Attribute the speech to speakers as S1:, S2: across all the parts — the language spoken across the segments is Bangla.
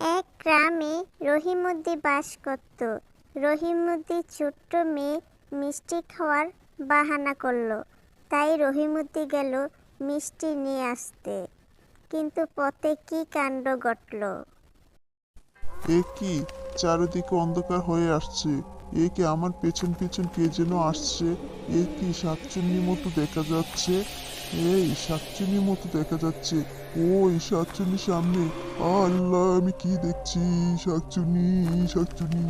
S1: এক গ্রামে রহিমুদ্দি বাস করত। রহিমুদ্দি ছোট্ট মেয়ে মিষ্টি খাওয়ার বাহানা করল। তাই রহিমুদ্দি গেল মিষ্টি নিয়ে আসতে। কিন্তু পথে কি কাণ্ড ঘটল?
S2: এ কি? চারিদিকে অন্ধকার হয়ে আসছে। এ কি আমার পেছন পেছন কে যেন আসছে? এ কি শাকচুন্নির মতো দেখা যাচ্ছে? এই শাকচুন্নির মতো দেখা যাচ্ছে। ওই শাকচুন্নি সামনে। আল্লাহ, আমি কি দেখছি? শাকচুন্নি শাকচুন্নি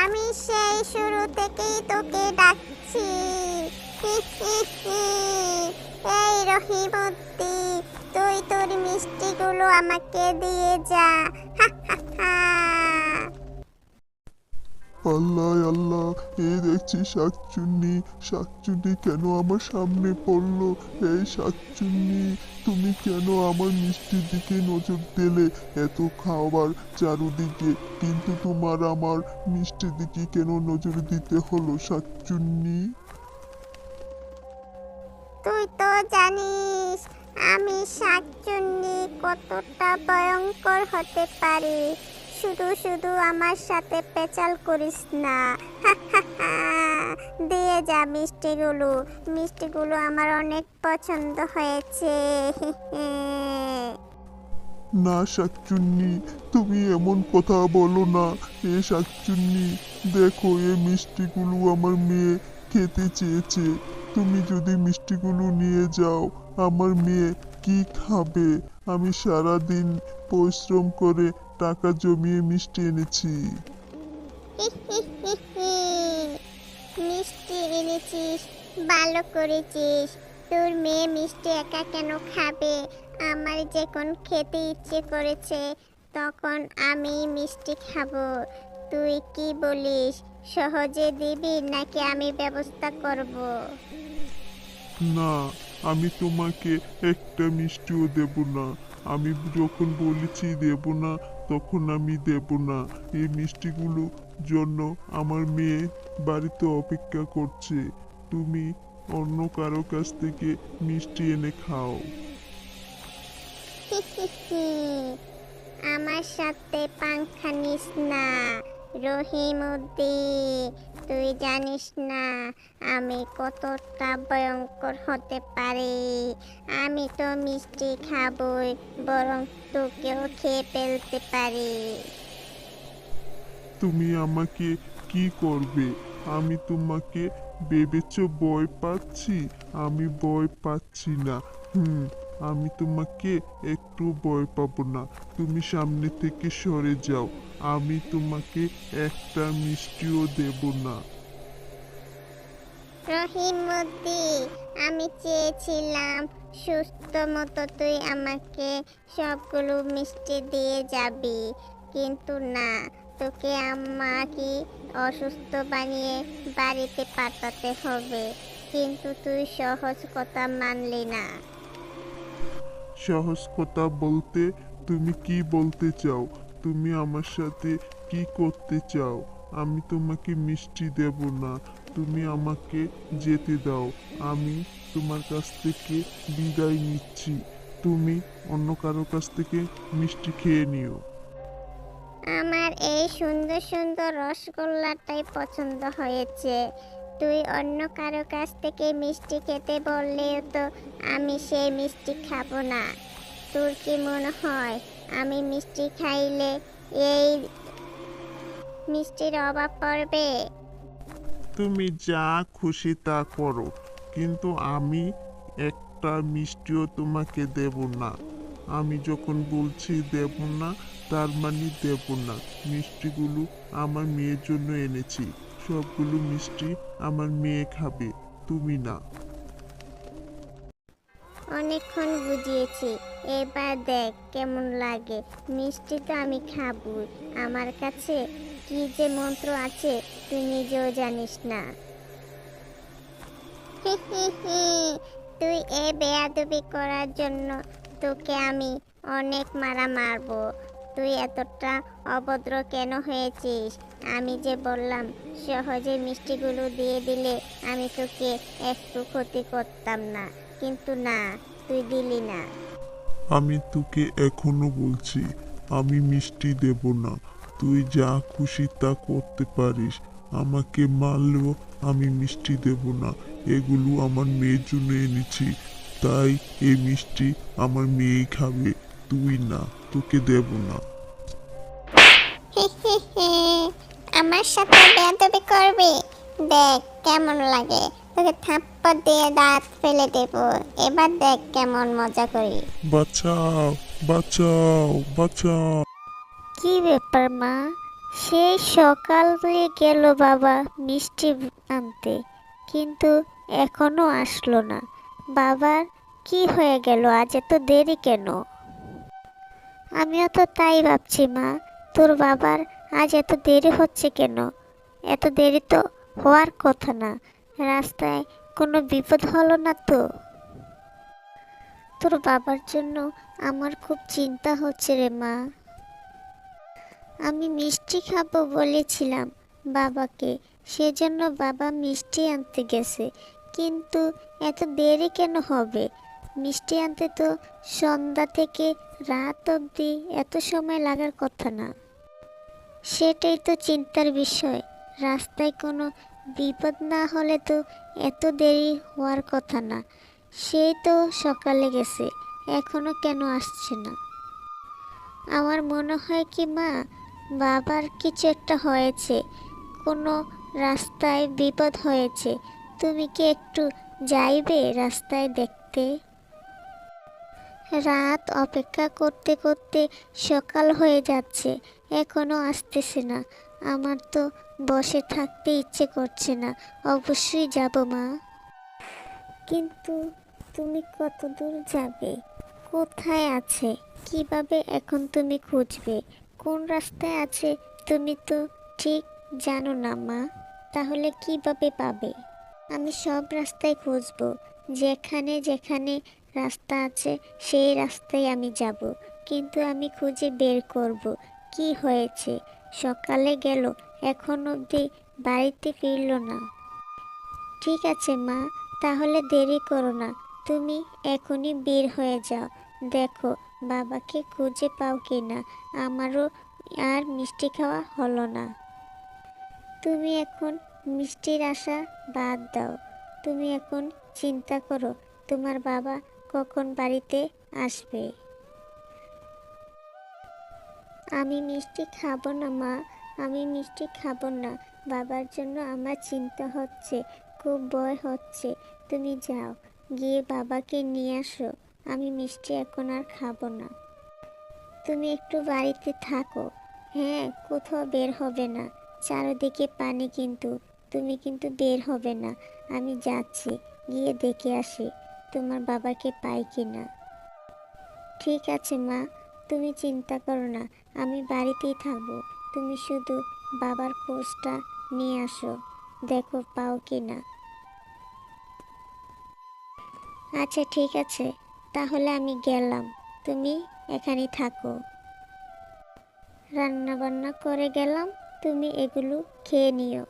S1: আমি সেই শুরু থেকেই তোকে ডাকছি। এই রহিমুদ্দি, তুই তোর মিষ্টিগুলো আমাকে দিয়ে যা।
S2: আল্লাহ আল্লাহ, এ দেখছি শাকচুন্নি। শাকচুন্নি কেন আমার সামনে পড়ল? এই শাকচুন্নি, তুমি কেন আমার মিষ্টির দিকে নজর দিলে? এত চারুদিকে, কিন্তু তোমার আমার মিষ্টির দিকে কেন নজর দিতে হলো শাকচুন্নি?
S1: তুই তো জানিস, আমি শাকচুন্নি কতটা ভয়ঙ্কর হতে পারি। শুধু শুধু আমার সাথে পেচাল করিস না। দিয়ে যা মিষ্টিগুলো। মিষ্টিগুলো আমার অনেক পছন্দ হয়েছে।
S2: না, শাকচুন্নি, তুমি এমন কথা বলো না। এ শাকচুন্নি, দেখো এ মিষ্টিগুলো আমার মেয়ে খেতে চেয়েছে। তুমি যদি মিষ্টিগুলো নিয়ে যাও, আমার মেয়ে কি খাবে? আমি সারা দিন পরিশ্রম করে টাকা জমিয়ে মিষ্টি এনেছি।
S1: মিষ্টি এনেছিস ভালো করেছিস। তোর মেয়ে মিষ্টি একা কেন খাবে? আমার যখন খেতে ইচ্ছে করেছে তখন আমি মিষ্টি খাব। তুই কি বলিস সহজে দিবি নাকি আমি ব্যবস্থা করব?
S2: না আমি তোমাকে একটা মিষ্টিও দেব না। আমি যখন বলেছি দেব না তখন আমি দেব না। এই মিষ্টিগুলো জন্য আমার মেয়ে বাড়িতে অপেক্ষা করছে। তুমি অন্য কারও কাছ থেকে মিষ্টি এনে খাও।
S1: আমার সাথে পাংখা নিস না রহিমুদ্দি তুই জানিস না, আমি কতটা ভয়ঙ্কর হতে পারি। আমি তো মিষ্টি খাবই, বরং তোকেও খেয়ে ফেলতে পারি।
S2: তুমি আমাকে কি করবে? আমি তোমাকে ভেবেছ ভয় পাচ্ছি? আমি ভয় পাচ্ছি না। হুম আমি তোমাকে একটু ভয় পাবো না। তুমি সামনে থেকে সরে যাও। আমি তোমাকে একটা মিষ্টিও দেব না।
S1: রহিমুদ্দি, আমি চেয়েছিলাম সুস্থ মতো তুই আমাকে সবগুলো মিষ্টি দিয়ে যাবি, কিন্তু না, তোকে আমাকে অসুস্থ বানিয়ে বাড়িতে পাঠাতে হবে, কিন্তু তুই সহজ কথা মানলি না।
S2: সহজ কথা বলতে তুমি কি বলতে চাও? তুমি আমার সাথে কি করতে চাও? আমি তোমাকে মিষ্টি দেব না। তুমি আমাকে যেতে দাও। আমি তোমার কাছ থেকে বিদায় নিচ্ছি। তুমি অন্য কারও কাছ থেকে মিষ্টি খেয়ে নিও।
S1: আমার এই সুন্দর সুন্দর রসগোল্লাটাই পছন্দ হয়েছে। তুই অন্য কারও কাছ থেকে মিষ্টি খেতে বললেও তো আমি সেই মিষ্টি খাব না। তোর কি মনে হয় আমি মিষ্টি খাইলে এই মিষ্টির অভাব পড়বে?
S2: তুমি যা খুশি তা করো, কিন্তু আমি একটা মিষ্টিও তোমাকে দেব না। আমি যখন বলছি দেব না, তার মানে দেব না। মিষ্টিগুলো আমার মেয়ের জন্য এনেছি। সবগুলো মিষ্টি আমার মেয়ে খাবে, তুমি না।
S1: অনেকক্ষণ বুঝিয়েছি, এবার দেখ কেমন লাগে। মিষ্টি তো আমি খাব। আমার কাছে কি যে মন্ত্র আছে, তুই নিজেও জানিস না। তুই এ বেয়াদবি করার জন্য তোকে আমি অনেক মারা মারবো। তুই এতটা অভদ্র কেন হয়েছিস? আমি যে বললাম, সহজে মিষ্টিগুলো দিয়ে দিলে আমি তোকে একটু ক্ষতি করতাম না। কিন্তু না,
S3: তুই দিলি না।
S2: আমি তোকে এখনও বলছি, আমি মিষ্টি দেব না। তুই যা খুশি তা করতে পারিস। আমাকে মারলেও আমি মিষ্টি দেব না। এগুলো আমার মেয়ের জন্য এনেছি। তাই এই মিষ্টি আমার মেয়েই খাবে, তুই না। তোকে দেব না।
S3: আমার সাথে বেয়াদবি করবি? দেখ কেমন লাগে। তোকে থাপ্পড় দিয়ে দাঁত ফেলে দেব। এবার দেখ কেমন মজা করি।
S2: বাঁচাও বাঁচাও বাঁচাও।
S3: কি ব্যাপার মা? সেই সকাল দিয়ে গেল বাবা মিষ্টি আনতে। কিন্তু এখনও আসলো না। বাবার কি হয়ে গেল? আজ এত দেরি কেন? আমিও তো তাই ভাবছি, মা। তোর বাবার আজ এত দেরি হচ্ছে কেন? এত দেরি তো হওয়ার কথা না। রাস্তায় কোনো বিপদ হলো না তো? তোর বাবার জন্য আমার খুব চিন্তা হচ্ছে রে, মা। আমি মিষ্টি খাব বলেছিলাম বাবাকে। সেজন্য বাবা মিষ্টি আনতে গেছে। কিন্তু এত দেরি কেন হবে? মিষ্টি আনতে তো সন্ধ্যা থেকে রাত অবধি এত সময় লাগার কথা না। সেটাই তো চিন্তার বিষয়। রাস্তায় কোনো বিপদ না হলে তো এত দেরি হওয়ার কথা না। সেই তো সকালে গেছে, এখনও কেন আসছে না? আমার মনে হয় কি মা, বাবার কিছু একটা হয়েছে। কোনো রাস্তায় বিপদ হয়েছে। তুমি কি একটু যাইবে রাস্তায় দেখতে? রাত অপেক্ষা করতে করতে সকাল হয়ে যাচ্ছে। এখনও আসতেছে না। আমার তো বসে থাকতে ইচ্ছে করছে না। অবশ্যই যাব, মা। কিন্তু তুমি কত দূর যাবে? কোথায় আছে? কীভাবে এখন তুমি খুঁজবে? কোন রাস্তায় আছে? তুমি তো ঠিক জানো না, মা। তাহলে কীভাবে পাবে? আমি সব রাস্তায় খুঁজবো। যেখানে যেখানে রাস্তা আছে, সেই রাস্তায় আমি যাব। কিন্তু আমি খুঁজে বের করব। কি হয়েছে? সকালে গেল, এখন অবধি বাড়িতে ফিরলো না। ঠিক আছে, মা, তাহলে দেরি করো না। তুমি এখনই বের হয়ে যাও। দেখো, বাবাকে খুঁজে পাও কি না আমারও আর মিষ্টি খাওয়া হলো না। তুমি এখন মিষ্টির আশা বাদ দাও। তুমি এখন চিন্তা করো তোমার বাবা কখন বাড়িতে আসবে? আমি মিষ্টি খাব না, মা। আমি মিষ্টি খাব না। বাবার জন্য আমার চিন্তা হচ্ছে, খুব ভয় হচ্ছে। তুমি যাও, গিয়ে বাবাকে নিয়ে আসো। আমি মিষ্টি এখন আর খাব না। তুমি একটু বাড়িতে থাকো। হ্যাঁ কোথাও বের হবে না। চারিদিকে পানি কিন্তু। তুমি কিন্তু বের হবে না। আমি যাচ্ছি, গিয়ে দেখে আসি। তোমার বাবাকে পাই কি না ঠিক আছে, মা। তুমি চিন্তা করো না। আমি বাড়িতেই থাকব। তুমি শুধু বাবার খোঁজটা নিয়ে আসো। দেখো পাও কি না আচ্ছা ঠিক আছে। তাহলে আমি গেলাম। তুমি এখানে থাকো। রান্না বান্না করে গেলাম। তুমি এগুলো খেয়ে নিও।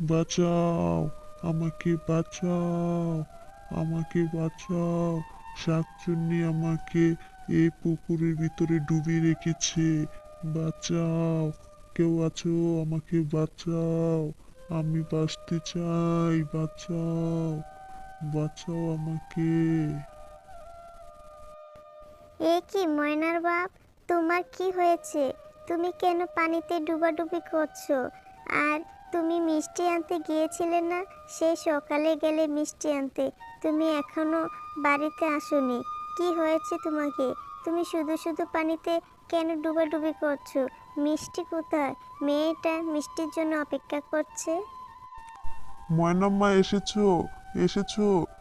S2: বাঁচাও। আমাকে বাঁচাও আমাকে বাঁচাও। শাকচুন্নি আমাকে এই পুকুরের ভিতরে ডুবিয়ে রেখেছে। বাঁচাও, কেউ আছো? আমাকে বাঁচাও, আমি বাঁচতে চাই, বাঁচাও বাঁচাও আমাকে।
S3: এ কি ময়নার বাপ? তোমার কি হয়েছে? তুমি কেন পানিতে ডুবাডুবি করছ? আর তুমি মিষ্টি আনতে গিয়েছিলে না? সেই সকালে গেলে মিষ্টি আনতে। তুমি এখনও বাড়িতে আসোনি। কি হয়েছে তোমাকে? তুমি শুধু শুধু পানিতে কেন ডুবাডুবি করছ? মিষ্টি কোথায়? মেয়েটা মিষ্টির জন্য অপেক্ষা করছে?
S2: ময়নাম্মা, এসেছ? এসেছ?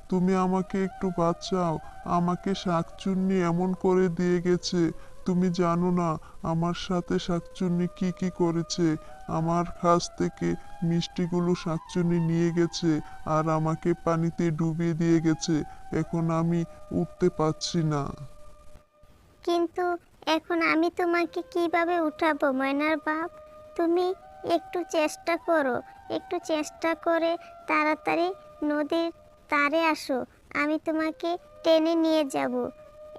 S2: তুমি আমাকে একটু বাঁচাও। আমাকে শাকচুন্নি এমন করে দিয়ে গেছে। তুমি জানো না, আমার সাথে শাকচুন্নি কি কি করেছে। আমার কাছ থেকে মিষ্টিগুলো শাকচুন্নি নিয়ে গেছে আর আমাকে পানিতে ডুবিয়ে দিয়ে গেছে। এখন আমি উঠতে পারছি না।
S3: কিন্তু এখন আমি তোমাকে কীভাবে উঠাবো, ময়নার বাপ? তুমি একটু চেষ্টা করো। একটু চেষ্টা করে তাড়াতাড়ি নদীর তারে আসো,
S1: আমি তোমাকে টেনে নিয়ে যাব।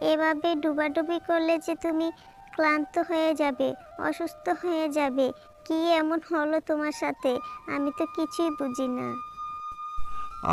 S1: এভাবে ডুবাডুবি করলে যে তুমি ক্লান্ত হয়ে যাবে, অসুস্থ হয়ে যাবে, কি এমন হলো তোমার সাথে? আমি তো কিছুই বুঝি না।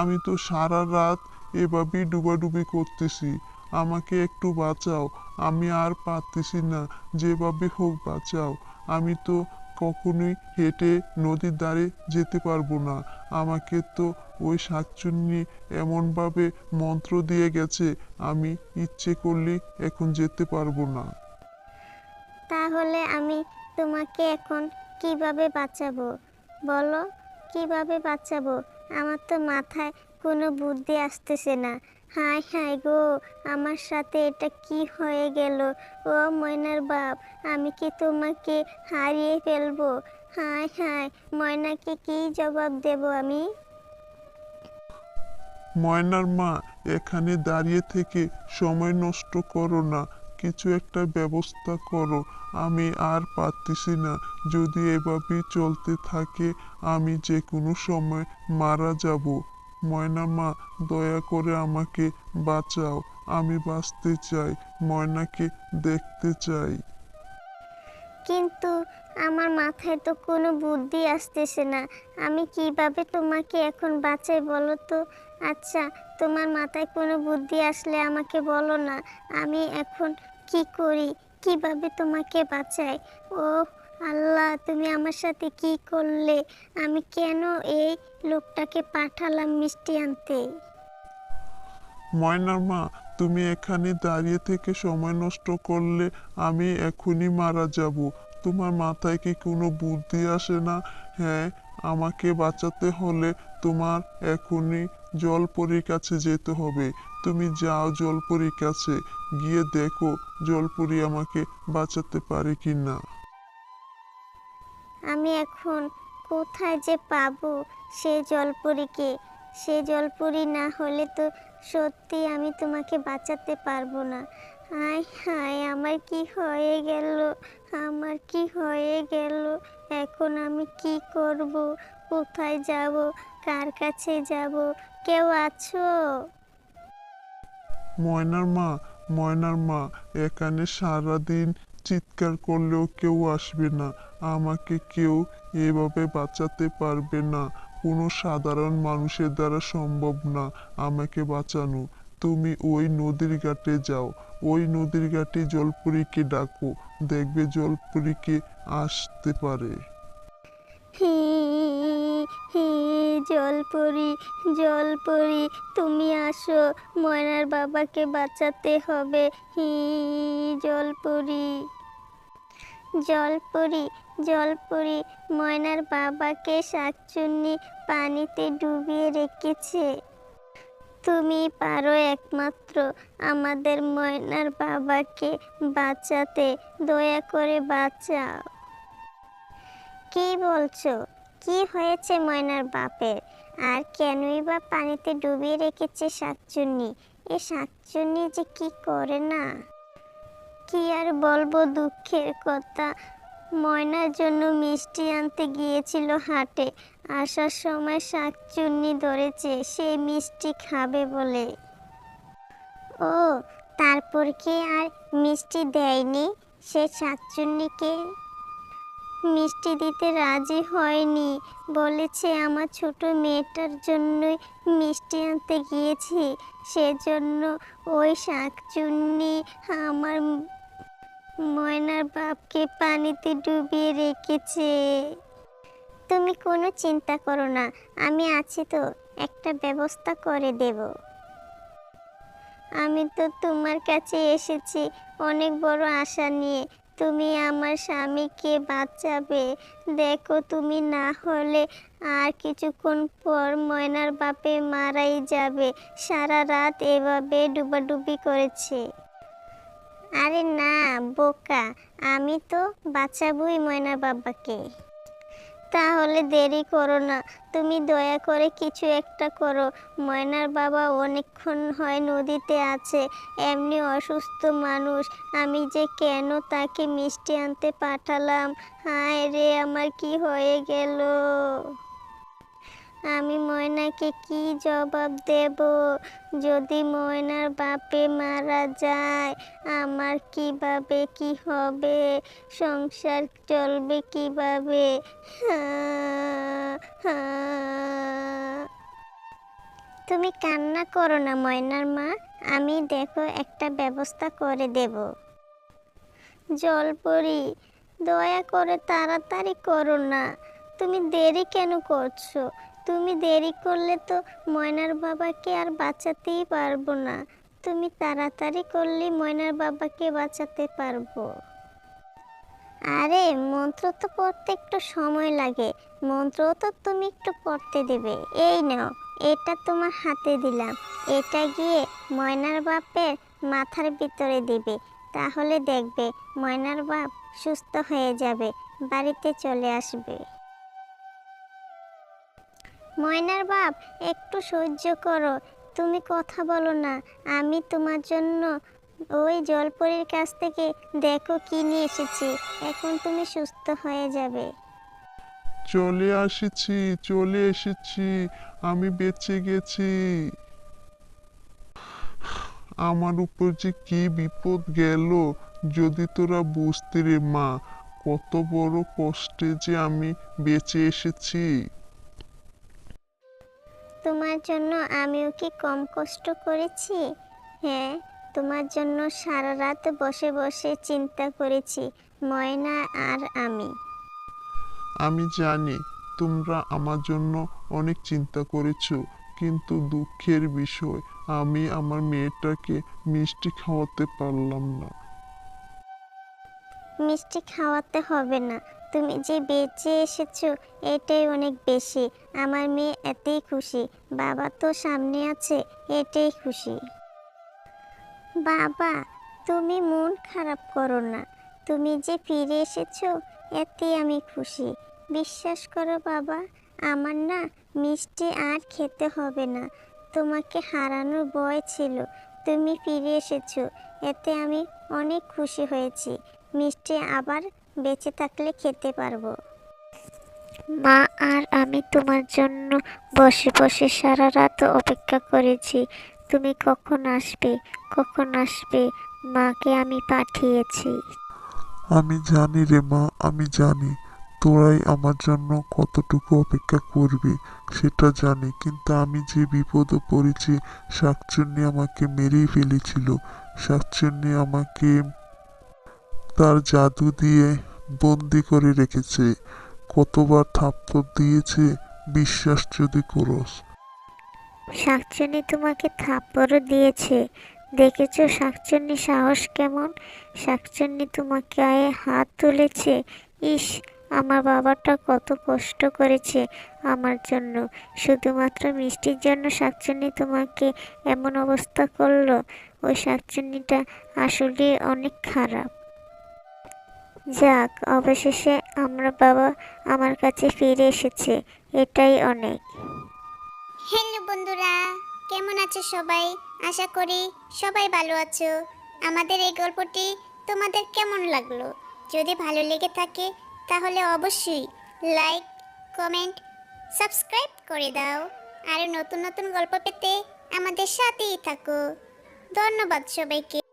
S2: আমি তো সারা রাত এভাবেই ডুবাডুবি করতেছি। আমাকে একটু বাঁচাও, আমি আর পারতেছি না, যেভাবে হোক বাঁচাও। আমি তো কখনোই হেঁটে নদীর ধারে যেতে পারব না। আমাকে তো ওই শাকচুন্নি এমনভাবে মন্ত্র দিয়ে গেছে, আমি ইচ্ছে করলে এখন যেতে পারব না।
S1: তাহলে আমি তোমাকে এখন কীভাবে বাঁচাবো? বলো, কীভাবে বাঁচাবো? আমার তো মাথায় কোনো বুদ্ধি আসতেছে না। হায় হায় গো, আমার সাথে এটা কি হয়ে গেল? ও ময়নার বাপ, আমি কি তোমাকে হারিয়ে ফেলব? হায় হায়, ময়নাকে কি জবাব দেব আমি?
S2: ময়নার মা, এখানে দাঁড়িয়ে থেকে সময় নষ্ট করো না। কিছু একটা ব্যবস্থা করো। আমি আর পারতেছি না। যদি এভাবেই চলতে থাকে, আমি যে কোনো সময় মারা যাব। ময়না মা, দয়া করে আমাকে বাঁচাও। আমি বাঁচতে চাই। ময়নাকে দেখতে চাই।
S1: কিন্তু আমার মাথায় তো কোনো বুদ্ধি আসতেছে না। আমি কীভাবে তোমাকে এখন বাঁচাই বলো তো? আচ্ছা তোমার মাথায় কোনো বুদ্ধি আসলে আমাকে বলো না। আমি এখন কি করি? কীভাবে তোমাকে বাঁচাই? ও আল্লাহ, তুমি আমার সাথে কি করলে? আমি কেন এই লোকটাকে পাঠালাম মিষ্টি আনতে?
S2: ময়নার মা তুমি এখানে দাঁড়িয়ে থেকে সময় নষ্ট করলে আমি এখনই মারা যাব। তোমার মাথায় কি কোনো বুদ্ধি আসে না? হ্যাঁ আমাকে বাঁচাতে হলে তোমার এখনই জলপরীর কাছে যেতে হবে। তুমি যাও জলপরীর কাছে, গিয়ে দেখো জলপরী আমাকে বাঁচাতে পারে কি না
S1: আমি এখন কোথায় যে পাবো সে জলপুরিকে? সে জলপুরি না হলে তো সত্যি আমি তোমাকে বাঁচাতে পারব না। হায় হায়, আমার কি হয়ে গেল? আমার কি হয়ে গেল? এখন আমি কি করব? কোথায় যাব? কার কাছে যাব? কেউ আছো?
S2: ময়নার মা ময়নার মা, এখানে সারাদিন চিৎকার করলেও কেউ আসবে না। আমাকে কেউ এভাবে বাঁচাতে পারবে না। কোনো সাধারণ মানুষের দ্বারা সম্ভব না, আমাকে বাঁচানো। তুমি ওই নদীর ঘাটে যাও। ওই নদীর ঘাটে জলপুরীকে ডাকো। দেখবে জলপুরীকে আসতে পারে।
S1: হি হি, জলপরি জলপরি, তুমি আসো। ময়নার বাবাকে বাঁচাতে হবে। হি, জলপরি। জলপরি জলপরি ময়নার বাবাকে শাকচুন্নি পানিতে ডুবিয়ে রেখেছে। তুমি পারো একমাত্র আমাদের ময়নার বাবাকে বাঁচাতে, দয়া করে বাঁচাও। কি বলছো? কি হয়েছে ময়নার বাপের? আর কেনই বা পানিতে ডুবিয়ে রেখেছে শাকচুন্নি? এ শাকচুন্নি যে কি করে না? কি আর বলব দুঃখের কথা। ময়নার জন্য মিষ্টি আনতে গিয়েছিল হাটে। আসার সময় শাকচুন্নি ধরেছে, সে মিষ্টি খাবে বলে। ও, তারপর কি আর মিষ্টি দেয়নি? সে শাকচুন্নিকে মিষ্টি দিতে রাজি হয়নি। বলেছে, আমার ছোট মেয়েটার জন্যই মিষ্টি আনতে গিয়েছি। সেজন্য ওই শাকচুন্নি আমার ময়নার বাপকে পানিতে ডুবিয়ে রেখেছে। তুমি কোনো চিন্তা করো না, আমি আছি তো, একটা ব্যবস্থা করে দেব। আমি তো তোমার কাছে এসেছি, অনেক বড় আশা নিয়ে। তুমি আমার স্বামীকে বাঁচাবে। দেখো, তুমি না হলে আর কিছুক্ষণ পর ময়নার বাপে মারাই যাবে। সারা রাত এভাবে ডুবাডুবি করেছে। আরে না, বোকা। আমি তো বাঁচাবই ময়নার বাবাকে। তাহলে দেরি করো না। তুমি দয়া করে কিছু একটা করো। ময়নার বাবা অনেকক্ষণ হয় নদীতে আছে, এমনি অসুস্থ মানুষ। আমি যে কেন তাকে মিষ্টি আনতে পাঠালাম? হায় রে, আমার কি হয়ে গেল? আমি ময়নাকে কি জবাব দেব? যদি ময়নার বাপে মারা যায়, আমার কীভাবে কি হবে? সংসার চলবে কীভাবে? তুমি কান্না করো না ময়নার মা, আমি দেখো একটা ব্যবস্থা করে দেব। জলপরি, দয়া করে তাড়াতাড়ি করো না। তুমি দেরি কেন করছ? তুমি দেরি করলে তো ময়নার বাবাকে আর বাঁচাতেই পারব না। তুমি তাড়াতাড়ি করলে ময়নার বাবাকে বাঁচাতে পারব। আরে, মন্ত্র তো পড়তে একটু সময় লাগে। মন্ত্র তো তুমি একটু পড়তে দেবে। এই নাও, এটা তোমার হাতে দিলাম। এটা গিয়ে ময়নার বাপের মাথার ভিতরে দিবে। তাহলে দেখবে ময়নার বাপ সুস্থ হয়ে যাবে, বাড়িতে চলে আসবে। ময়নার বাপ, একটু সহ্য করো। তুমি কথা বলো না। আমি তোমার জন্য ওই জলপরির কাছ থেকে দেখো কি নিয়ে এসেছি। এখন তুমি সুস্থ হয়ে যাবে।
S2: চলে আসেছি, চলে এসেছি। আমি বেঁচে গেছি। আমার উপর যে কি বিপদ গেল, যদি তোরা বুঝতে রে মা, কত বড় কষ্টে যে আমি বেঁচে এসেছি।
S1: তোমার জন্য আমিও কি কম কষ্ট করেছি? হ্যাঁ তোমার জন্য সারা রাত বসে বসে চিন্তা করেছি ময়না আর আমি।
S2: আমি জানি তোমরা আমার জন্য অনেক চিন্তা করেছ কিন্তু দুঃখের বিষয় আমি আমার মেয়েটাকে মিষ্টি খাওয়াতে পারলাম না।
S1: মিষ্টি খাওয়াতে হবে না তুমি যে বেঁচে এসেছ, এটাই অনেক বেশি। আমার মেয়ে এতেই খুশি। বাবা তো সামনে আছে এটাই খুশি। বাবা, তুমি মন খারাপ করো না। তুমি যে ফিরে এসেছ এতে আমি খুশি। বিশ্বাস করো বাবা, আমার না মিষ্টি আর খেতে হবে না। তোমাকে হারানোর ভয় ছিল। তুমি ফিরে এসেছ, এতে আমি অনেক খুশি হয়েছি। মিষ্টি আবার বেঁচে থাকলে খেতে পারব। মা, আর আমি তোমার জন্য বসে বসে সারা রাত অপেক্ষা করেছি। তুমি কখন আসবে? কখন আসবে? মাকে আমি পাঠিয়েছি।
S2: আমি জানি রে মা, আমি জানি। তোরাই আমার জন্য কতটুকু অপেক্ষা করবি, সেটা জানি। কিন্তু আমি যে বিপদে পড়েছি, শাকচুন্নি আমাকে মেরেই ফেলেছিল। শাকচুন্নি আমাকে তার জাদু দিয়ে বন্দি করে রেখেছে। কতবার থাপ্পড় দিয়েছে, বিশ্বাস যদি করস।
S1: শাকচুনি তোমাকে থাপ্পড়ও দিয়েছে। দেখেছ শাকচুন্নি সাহস কেমন? শাকচুন্নি তোমাকে আয়ে হাত তুলেছে। ইস, আমার বাবাটা কত কষ্ট করেছে আমার জন্য। শুধুমাত্র মিষ্টির জন্য শাকচুন্নি তোমাকে এমন অবস্থা করল। ওই শাকচুন্নিটা আসলে অনেক খারাপ। যাক, অবশেষে আমরা বাবা আমার কাছে ফিরে এসেছে, এটাই অনেক। হ্যালো বন্ধুরা, কেমন আছো সবাই? আশা করি সবাই ভালো আছো। আমাদের এই গল্পটি তোমাদের কেমন লাগল? যদি ভালো লেগে থাকে, তাহলে অবশ্যই লাইক, কমেন্ট, সাবস্ক্রাইব করে দাও। আর নতুন নতুন গল্প পেতে আমাদের সাথেই থাকো। ধন্যবাদ সবাইকে।